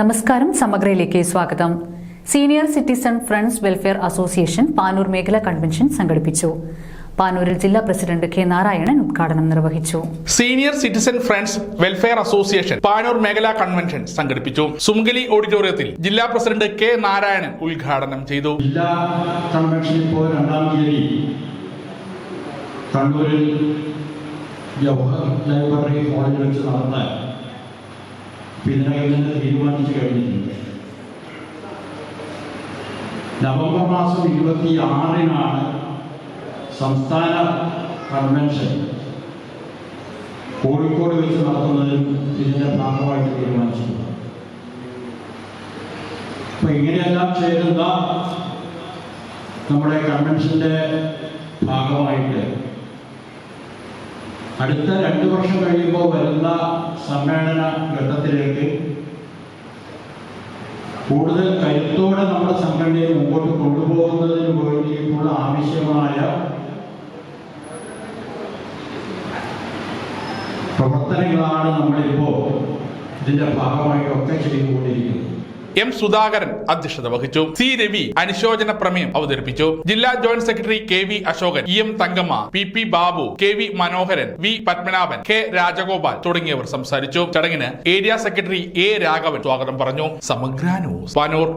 നമസ്കാരം സമഗ്രയിലേക്ക് സ്വാഗതം. Senior citizen friends welfare association Panoor മേഖലാ കൺവെൻഷൻ സംഘടിപ്പിച്ചു. പാനൂരിൽ ജില്ലാ പ്രസിഡന്റ് കെ നാരായണൻ ഉദ്ഘാടനം നിർവഹിച്ചു. Senior citizen friends welfare association Panoor മേഖലാ കൺവെൻഷൻ സംഘടിപ്പിച്ചു. സുംഗലി ഓഡിറ്റോറിയത്തിൽ ജില്ലാ പ്രസിഡന്റ് കെ നാരായണൻ ഉദ്ഘാടനം ചെയ്തു. ജില്ലാ കൺവെൻഷൻ ഇപ്പോൾ രണ്ടാം തീയതി കണ്ണൂരിൽ ലൈബ്രറി ഹാളിൽ വെച്ച് നടന്ന തന്നെ തീരുമാനിച്ചു കഴിഞ്ഞിട്ടുണ്ട്. നവംബർ മാസം ഇരുപത്തി ആറിനാണ് സംസ്ഥാന കൺവെൻഷൻ. കോഴിക്കോട് വെച്ച് നടത്തുന്നതിനും ഇതിന്റെ ഭാഗമായിട്ട് തീരുമാനിച്ചിട്ടുണ്ട്. അപ്പൊ ഇങ്ങനെയെല്ലാം ചേരുന്ന നമ്മുടെ കൺവെൻഷന്റെ ഭാഗമായിട്ട് അടുത്ത രണ്ട് വർഷം കഴിയുമ്പോൾ വരുന്ന സമ്മേളന ഘട്ടത്തിലേക്ക് കൂടുതൽ കരുത്തോടെ നമ്മുടെ സംഘടനയെ മുമ്പോട്ട് കൊണ്ടുപോകുന്നതിന് വേണ്ടിയിട്ടുള്ള ആവശ്യമായ പ്രവർത്തനങ്ങളാണ് നമ്മളിപ്പോൾ ഇതിന്റെ ഭാഗമായിട്ടൊക്കെ ചെയ്തുകൊണ്ടിരിക്കുന്നത് എം സുധാകരൻ അധ്യക്ഷത വഹിച്ചു. സി രവി അനുശോചന പ്രമേയം അവതരിപ്പിച്ചു. ജില്ലാ joint secretary K V Ashokan E M Thankamma P P Babu K V Manoharan V Padmanabhan K Rajagopal തുടങ്ങിയവർ സംസാരിച്ചു. ചടങ്ങിന് ഏരിയ സെക്രട്ടറി എ രാഘവൻ സ്വാഗതം പറഞ്ഞു. സമഗ്ര ന്യൂസ് പാനൂർ.